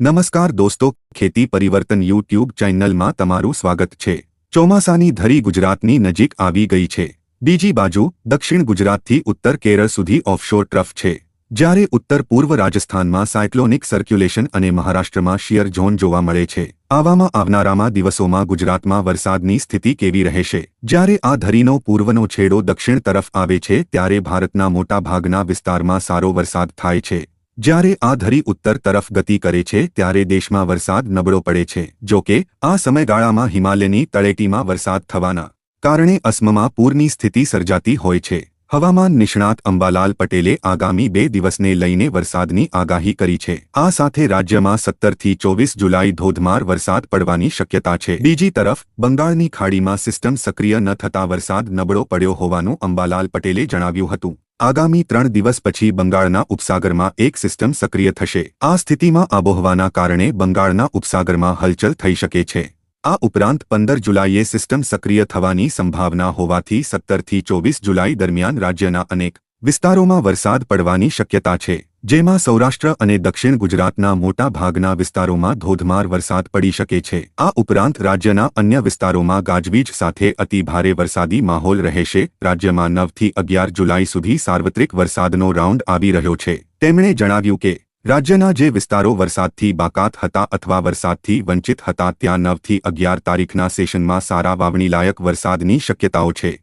નમસ્કાર દોસ્તો, ખેતી પરિવર્તન યુટ્યુબ ચેનલમાં તમારું સ્વાગત છે. ચોમાસાની ધરી ગુજરાતની નજીક આવી ગઈ છે. બીજી બાજુ, દક્ષિણ ગુજરાતથી ઉત્તર કેરળ સુધી ઓફશોર ટ્રફ છે. જ્યારે ઉત્તર પૂર્વ રાજસ્થાનમાં સાયક્લોનિક સર્ક્યુલેશન અને મહારાષ્ટ્રમાં શિયર ઝોન જોવા મળે છે. આવામાં આવનારામાં દિવસોમાં ગુજરાતમાં વરસાદની સ્થિતિ કેવી રહેશે? જ્યારે આ ધરીનો પૂર્વનો છેડો દક્ષિણ તરફ આવે છે, ત્યારે ભારતના મોટા ભાગના વિસ્તારમાં સારો વરસાદ થાય છે. જ્યારે આ ધરી ઉત્તર તરફ ગતિ કરે છે, ત્યારે દેશમાં વરસાદ નબળો પડે છે, જો કે, આ સમયગાળામાં હિમાલયની તળેટીમાં વરસાદ થવાના કારણે અસમમાં પૂરની સ્થિતિ સર્જાતી હોય છે. હવામાન નિષ્ણાત અંબાલાલ પટેલે આગામી બે દિવસને લઈને વરસાદની આગાહી કરી છે. આ સાથે રાજ્યમાં સત્તરથી ચોવીસ જુલાઈ ધોધમાર વરસાદ પડવાની શક્યતા છે. બીજી તરફ, બંગાળની ખાડીમાં સિસ્ટમ સક્રિય ન થતા વરસાદ નબળો પડ્યો હોવાનું અંબાલાલ પટેલે જણાવ્યું હતું. આગામી ત્રણ દિવસ પછી બંગાળના ઉપસાગરમાં એક સિસ્ટમ સક્રિય થશે. આ સ્થિતિમાં આબોહવાના કારણે બંગાળના ઉપસાગરમાં હલચલ થઈ શકે છે. આ ઉપરાંત પંદર જુલાઈએ સિસ્ટમ સક્રિય થવાની સંભાવના હોવાથી સત્તરથી ચોવીસ જુલાઈ દરમિયાન રાજ્યના અનેક વિસ્તારોમાં વરસાદ પડવાની શક્યતા છે, જેમાં સૌરાષ્ટ્ર અને દક્ષિણ ગુજરાતના મોટા ભાગના વિસ્તારોમાં ધોધમાર વરસાદ પડી શકે છે. આ ઉપરાંત રાજ્યના અન્ય વિસ્તારોમાં ગાજવીજ સાથે અતિભારે વરસાદી માહોલ રહેશે. રાજ્યમાં નવથી અગિયાર જુલાઈ સુધી સાર્વત્રિક વરસાદનો રાઉન્ડ આવી રહ્યો છે. તેમણે જણાવ્યું કે, રાજ્યના જે વિસ્તારો વરસાદથી બાકાત હતા અથવા વરસાદથી વંચિત હતા, ત્યાં નવથી અગિયાર તારીખના સેશનમાં સારા વાવણીલાયક વરસાદની શક્યતાઓ છે.